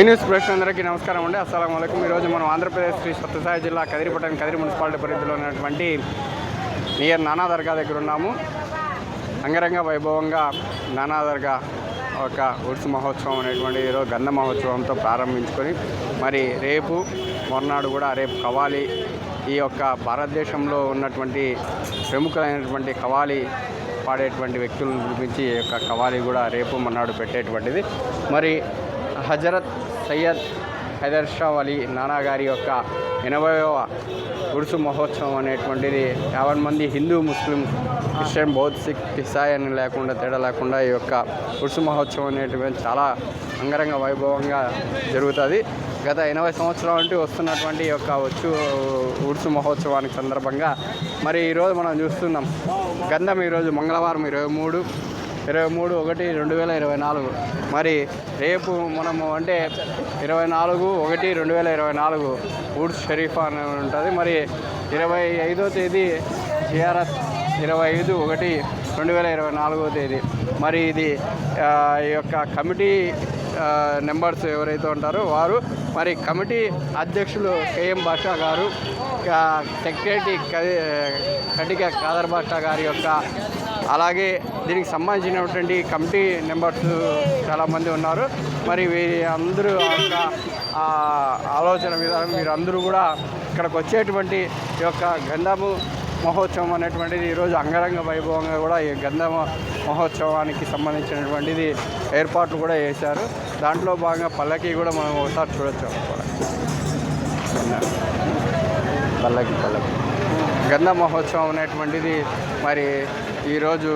ఈ న్యూస్ ప్రేక్షకులందరికీ నమస్కారం అండి. అస్సలం అయికం ఈరోజు మనం ఆంధ్రప్రదేశ్ శ్రీ సత్యసాయి జిల్లా కదిరిపట్టణ కదిరి మున్సిపాలిటీ పరిధిలో ఉన్నటువంటి నియర్ నానా దర్గా దగ్గర ఉన్నాము. అంగరంగ వైభవంగా నానా దర్గా ఒక ఉర్సు మహోత్సవం అనేటువంటి ఈరోజు గంధ మహోత్సవంతో ప్రారంభించుకొని మరి రేపు మొన్నాడు కూడా రేపు కవాలి. ఈ యొక్క భారతదేశంలో ఉన్నటువంటి ప్రముఖులైనటువంటి కవాలి పాడేటువంటి వ్యక్తులను పిలిపించి ఈ యొక్క కవాలి కూడా రేపు మొన్నాడు పెట్టేటువంటిది. మరి హజరత్ సయ్యద్ హైదర్ షా అలీ నానా గారి యొక్క ఎనభైవ గుడుసు మహోత్సవం అనేటువంటిది యాభై మంది హిందూ ముస్లిం క్రిస్టియన్ బౌద్ధ సిక్ ఇసాయి అని లేకుండా తేడా లేకుండా ఈ యొక్క ఉరుసు మహోత్సవం అనేటువంటి చాలా అంగరంగ వైభవంగా జరుగుతుంది. గత ఎనభై సంవత్సరాల నుండి వస్తున్నటువంటి ఈ యొక్క వచ్చు ఉరుసు మహోత్సవానికి సందర్భంగా మరి ఈరోజు మనం చూస్తున్నాం. గంధం ఈరోజు మంగళవారం ఇరవై మూడు. ఇరవై మూడు ఒకటి రెండు వేల ఇరవై నాలుగు. మరి రేపు మనము అంటే ఇరవై నాలుగు ఒకటి రెండు వేల ఇరవై నాలుగు ఊడ్స్ షరీఫ్ అని ఉంటుంది. మరి ఇరవై ఐదో తేదీ జిఆర్ఎస్ ఇరవై ఐదు ఒకటి రెండు వేల ఇరవై నాలుగో తేదీ. మరి ఇది ఈ యొక్క కమిటీ నెంబర్స్ ఎవరైతే ఉంటారో వారు మరి కమిటీ అధ్యక్షులు కేఎం బాషా గారు సెక్రటరీ కటిక కాదర్ బాషా గారి యొక్క అలాగే దీనికి సంబంధించినటువంటి కమిటీ మెంబర్స్ చాలామంది ఉన్నారు. మరి వీరి అందరూ యొక్క ఆలోచన విధానం మీరు అందరూ కూడా ఇక్కడికి వచ్చేటువంటి యొక్క గంధము మహోత్సవం అనేటువంటిది ఈరోజు అంగరంగ వైభవంగా కూడా ఈ గంధ మహోత్సవానికి సంబంధించినటువంటిది ఏర్పాట్లు కూడా చేశారు. దాంట్లో భాగంగా పల్లకి కూడా మనం ఒకసారి చూడొచ్చు. పల్లకి పల్లకి. గంధ మహోత్సవం అనేటువంటిది మరి ఈరోజు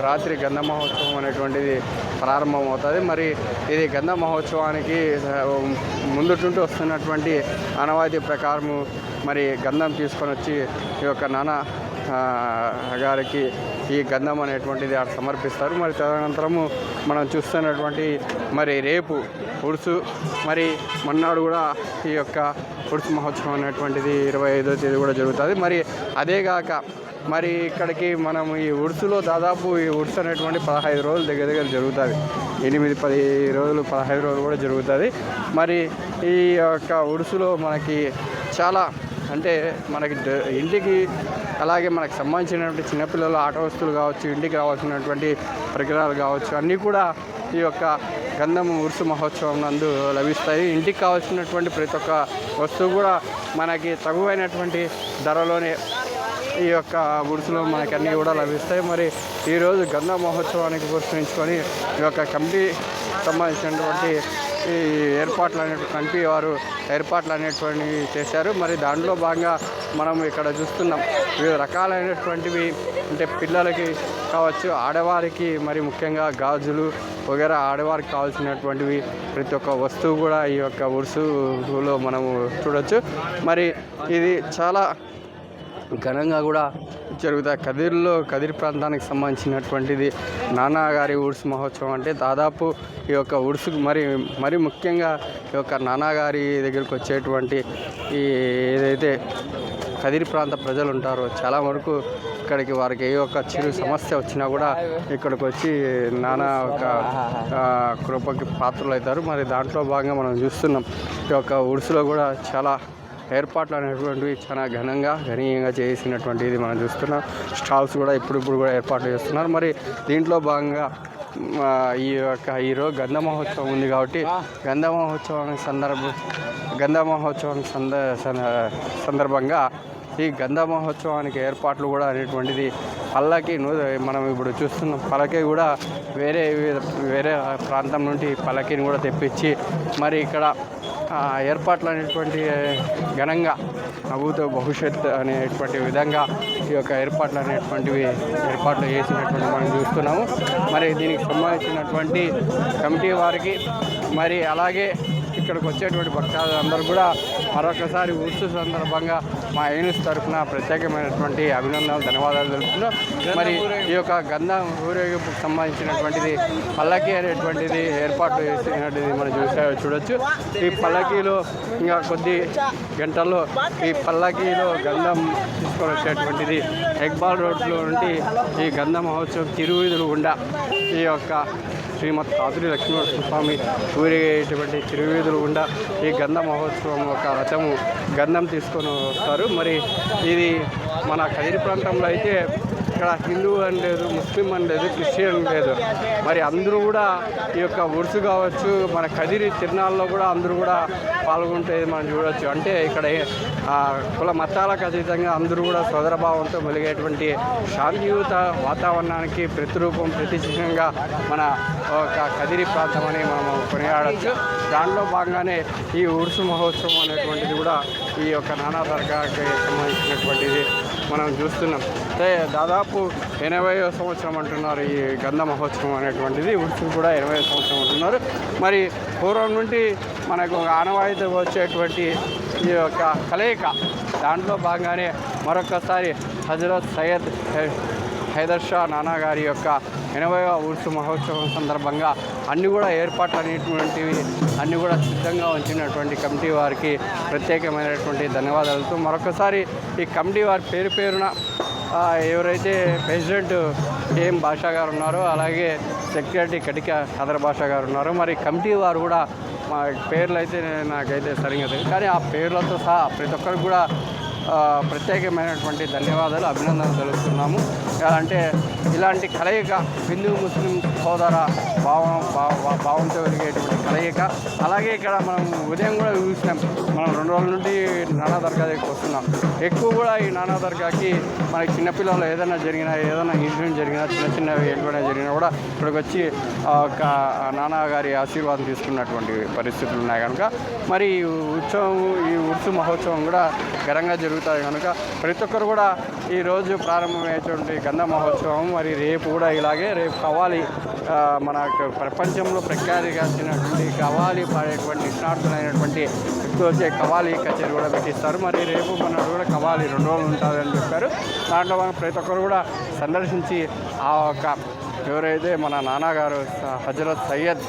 రాత్రి గంధ మహోత్సవం అనేటువంటిది ప్రారంభమవుతుంది. మరి ఇది గంధ మహోత్సవానికి ఆ, ముందుటుంటూ వస్తున్నటువంటి ఆనవాయితీ ప్రకారము మరి గంధం తీసుకొని వచ్చి ఈ యొక్క నానా గారికి ఈ గంధం అనేటువంటిది ఆడ సమర్పిస్తారు. మరి తదనంతరము మనం చూస్తున్నటువంటి మరి రేపు ఉడుసు మరి మన్నాడు కూడా ఈ యొక్క ఉడుసు మహోత్సవం అనేటువంటిది ఇరవై ఐదో తేదీ కూడా జరుగుతుంది. మరి అదేగాక మరి ఇక్కడికి మనం ఈ ఉడుసులో దాదాపు ఈ ఉడుసు అనేటువంటి పదహైదు రోజులు దగ్గర దగ్గర జరుగుతుంది. ఎనిమిది పది రోజులు పదహైదు రోజులు కూడా జరుగుతుంది. మరి ఈ యొక్క ఉడుసులో మనకి చాలా అంటే మనకి ద- ఇంటికి అలాగే మనకు సంబంధించినటువంటి చిన్నపిల్లల ఆట వస్తువులు కావచ్చు ఇంటికి కావాల్సినటువంటి పరికరాలు కావచ్చు అన్నీ కూడా ఈ యొక్క గంధం ఉరుసు మహోత్సవం నందు లభిస్తాయి. ఇంటికి కావాల్సినటువంటి ప్రతి ఒక్క వస్తువు కూడా మనకి తగువైనటువంటి ధరలోనే ఈ యొక్క గుడిసెలో మనకి అన్నీ కూడా లభిస్తాయి. మరి ఈరోజు గంధ మహోత్సవానికి పురస్కరించుకొని ఈ యొక్క కమిటీ సంబంధించినటువంటి ఈ ఏర్పాట్లు అనేటువంటి కమిటీ వారు ఏర్పాట్లు అనేటువంటివి చేశారు. మరి దాంట్లో భాగంగా మనం ఇక్కడ చూస్తున్నాం వివిధ రకాలైనటువంటివి. అంటే పిల్లలకి కావచ్చు ఆడవారికి మరి ముఖ్యంగా గాజులు వగేరా ఆడవారికి కావాల్సినటువంటివి. ప్రతి ఒక్క వస్తువు కూడా ఈ యొక్క ఉరుసులో మనము చూడొచ్చు. మరి ఇది చాలా ఘనంగా కూడా జరుగుతాయి. కదిర్లో కదిరి ప్రాంతానికి సంబంధించినటువంటిది నాన్నగారి ఉడుసు మహోత్సవం అంటే దాదాపు ఈ యొక్క ఉడుసుకు మరి మరి ముఖ్యంగా ఈ యొక్క నాన్నగారి దగ్గరికి వచ్చేటువంటి ఈ ఏదైతే కదిరి ప్రాంత ప్రజలు ఉంటారో చాలా వరకు ఇక్కడికి వారికి ఏ ఒక్క చిరు సమస్య వచ్చినా కూడా ఇక్కడికి వచ్చి నానా ఒక కృపకి పాత్రలు అవుతారు మరి దాంట్లో భాగంగా మనం చూస్తున్నాం ఈ యొక్క ఉడుసులో కూడా చాలా ఏర్పాట్లు అనేటువంటివి చాలా ఘనంగా ఘనీయంగా చేసినటువంటిది మనం చూస్తున్నాం. స్టాల్స్ కూడా ఇప్పుడు ఇప్పుడు కూడా ఏర్పాట్లు చేస్తున్నారు. మరి దీంట్లో భాగంగా ఈ యొక్క ఈరోజు గంధ మహోత్సవం ఉంది కాబట్టి గంధ మహోత్సవానికి సందర్భ గంధ మహోత్సవానికి సంద సంద- సందర్భంగా ఈ గంధ మహోత్సవానికి ఏర్పాట్లు కూడా అనేటువంటిది పల్లకి మనం ఇప్పుడు చూస్తున్నాం. పలకి కూడా వేరే వివిధ- వేరే ప్రాంతం నుండి పలకిని కూడా తెప్పించి మరి ఇక్కడ ఏర్పాట్లు అనేటువంటి ఘనంగా నవ్వుతో భవిష్యత్ అనేటువంటి విధంగా ఈ యొక్క ఏర్పాట్లు అనేటువంటివి ఏర్పాట్లు చేసినటువంటి మనం చూస్తున్నాము. మరి దీనికి సంబంధించినటువంటి కమిటీ వారికి మరి అలాగే ఇక్కడికి వచ్చేటువంటి అందరూ కూడా మరొకసారి ఉత్సవ సందర్భంగా మా ఏనుస్ తరఫున ప్రత్యేకమైనటువంటి అభినందనలు ధన్యవాదాలు తెలుపుతున్నాం మరి ఈ యొక్క గంధం ఊరేగింపుకు సంబంధించినటువంటిది పల్లకి అనేటువంటిది ఏర్పాటు చేసినటువంటిది మనం చూసే చూడొచ్చు. ఈ పల్లకీలో ఇంకా కొద్ది గంటల్లో ఈ పల్లకీలో గంధం తీసుకొని వచ్చేటువంటిది ఎగ్బాల్ రోడ్లో నుండి ఈ గంధ మహోత్సవం తిరువీధులు గుండా ఈ యొక్క శ్రీమద్ కాతురి లక్ష్మీనరసింహస్వామి ఊరేటువంటి తిరువీధులు గుండా ఈ గంధ మహోత్సవం ఒక రథము గంధం తీసుకొని వస్తారు. మరి ఇది మన కదిరి ప్రాంతంలో అయితే ఇక్కడ హిందూ అని లేదు ముస్లిం అని లేదు క్రిస్టియన్ లేదు. మరి అందరూ కూడా ఈ యొక్క ఉరుసు కావచ్చు మన కదిరి తిరునాళ్ళలో కూడా అందరూ కూడా పాల్గొంటే మనం చూడొచ్చు. అంటే ఇక్కడ కుల మతాలకు అతీతంగా అందరూ కూడా సోదరభావంతో మెలిగేటువంటి శాంతియుత వాతావరణానికి ప్రతిరూపం ప్రతిచిహ్నంగా మన ఒక కదిరి ప్రాంతం అని మనం కొనియాడచ్చు. దాంట్లో భాగంగానే ఈ ఉరుసు మహోత్సవం అనేటువంటిది కూడా ఈ యొక్క నానా దర్గాకి సంబంధించినటువంటిది మనం చూస్తున్నాం. అంటే దాదాపు ఎనభై సంవత్సరం అంటున్నారు ఈ గంధ మహోత్సవం అనేటువంటిది. ఉరుసు కూడా ఎనభై సంవత్సరం అంటున్నారు. మరి పూర్వం నుండి మనకు ఒక ఆనవాయితీ వచ్చేటువంటి ఈ యొక్క కలయిక దాంట్లో భాగంగానే మరొకసారి హజరత్ సయ్యద్ హై- హైదర్ షా నానా గారి యొక్క ఎనభైవ ఉర్సు మహోత్సవం సందర్భంగా అన్ని కూడా ఏర్పాట్లు అనేటువంటివి అన్ని కూడా సిద్ధంగా ఉంచినటువంటి కమిటీ వారికి ప్రత్యేకమైనటువంటి ధన్యవాదాలతో మరొకసారి ఈ కమిటీ వారి పేరు పేరున ఎవరైతే ప్రెసిడెంట్ ఏం భాషా గారు ఉన్నారో అలాగే సెక్రటరీ కటిక ఖదర్ భాషా గారు ఉన్నారో మరి కమిటీ వారు కూడా మా పేర్లు అయితే నాకైతే సరిగ్గా తెలియదు కానీ ఆ పేర్లతో సహా ప్రతి ఒక్కరికి కూడా ప్రత్యేకమైనటువంటి ధన్యవాదాలు అభినందనలు తెలుస్తున్నాము అంటే ఇలాంటి కలయిక హిందూ ముస్లిం సోదర భావం భావ- భావంతో వెలిగేటువంటి కలయిక. అలాగే ఇక్కడ మనం ఉదయం కూడా చూసినాం మనం రెండు రోజుల నుండి నానా దర్గా దగ్గరికి వస్తున్నాం. ఎక్కువ కూడా ఈ నానా దర్గాకి మనకి చిన్నపిల్లలు ఏదైనా జరిగినా ఏదైనా ఇన్సిడెంట్ జరిగినా చిన్న చిన్నవి ఏమైనా జరిగినా కూడా ఇక్కడికి వచ్చి ఒక నానా గారి ఆశీర్వాదం తీసుకున్నటువంటి పరిస్థితులు ఉన్నాయి కనుక. మరి ఈ ఉత్సవం ఈ ఉర్సు మహోత్సవం కూడా ఘనంగా జరుగుతుంది కనుక ప్రతి ఒక్కరు కూడా ఈరోజు ప్రారంభమయ్యేటువంటి గంధ మహోత్సవం మరి రేపు కూడా ఇలాగే రేపు కవాలి మన ప్రపంచంలో ప్రఖ్యాతిగాంచినటువంటి కవాలి పాడేటువంటి నిష్ణాతులైనటువంటి వ్యక్తులు వచ్చే కవాలి కచేరీ కూడా పెట్టిస్తారు. మరి రేపు మన కూడా కవాలి రెండు రోజులు ఉంటుందని చెప్పారు. దాంట్లో మనం ప్రతి ఒక్కరు కూడా సందర్శించి ఆ యొక్క ఎవరైతే మన నాన్నగారు హజరత్ సయ్యద్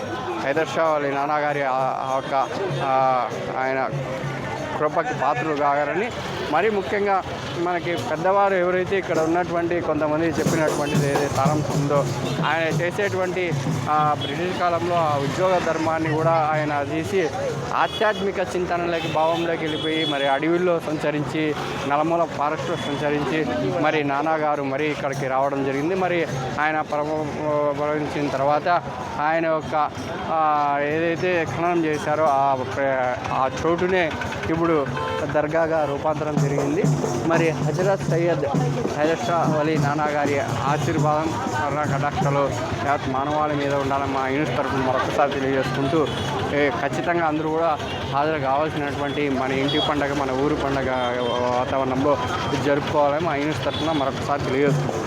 హైదర్ షా అలీ నాన్నగారి ఆ- ఆ యొక్క ఆయన కృపకి పాత్రలు కాగారని మరి ముఖ్యంగా మనకి పెద్దవారు ఎవరైతే ఇక్కడ ఉన్నటువంటి కొంతమంది చెప్పినటువంటిది ఏదైతే సారాంశం ఉందో ఆయన చేసేటువంటి బ్రిటిష్ కాలంలో ఆ ఉద్యోగ ధర్మాన్ని కూడా ఆయన తీసి ఆధ్యాత్మిక చింతనలోకి భావంలోకి వెళ్ళిపోయి మరి అడవిలో సంచరించి నలమూల ఫారెస్ట్లో సంచరించి మరి నాన్నగారు మరి ఇక్కడికి రావడం జరిగింది. మరి ఆయన ప్రవహించిన తర్వాత ఆయన యొక్క ఏదైతే ఖననం చేశారో ఆ ప్ర- ఆ చోటునే ఇప్పుడు దర్గాగా రూపాంతరం జరిగింది. మరి హజరత్ సయ్యద్ హైదర్ షా అలీ నానా గారి ఆశీర్వాదం కరుణ కటాక్షలు యావత్ మానవాళి మీద ఉండాలని మా యూనిట్ తరఫున మరొకసారి తెలియజేసుకుంటూ ఖచ్చితంగా అందరూ కూడా హాజరు కావాల్సినటువంటి మన ఇంటి పండగ మన ఊరు పండగ వాతావరణంలో జరుపుకోవాలని మా యూనిట్ తరఫున మరొకసారి తెలియజేసుకుంటాం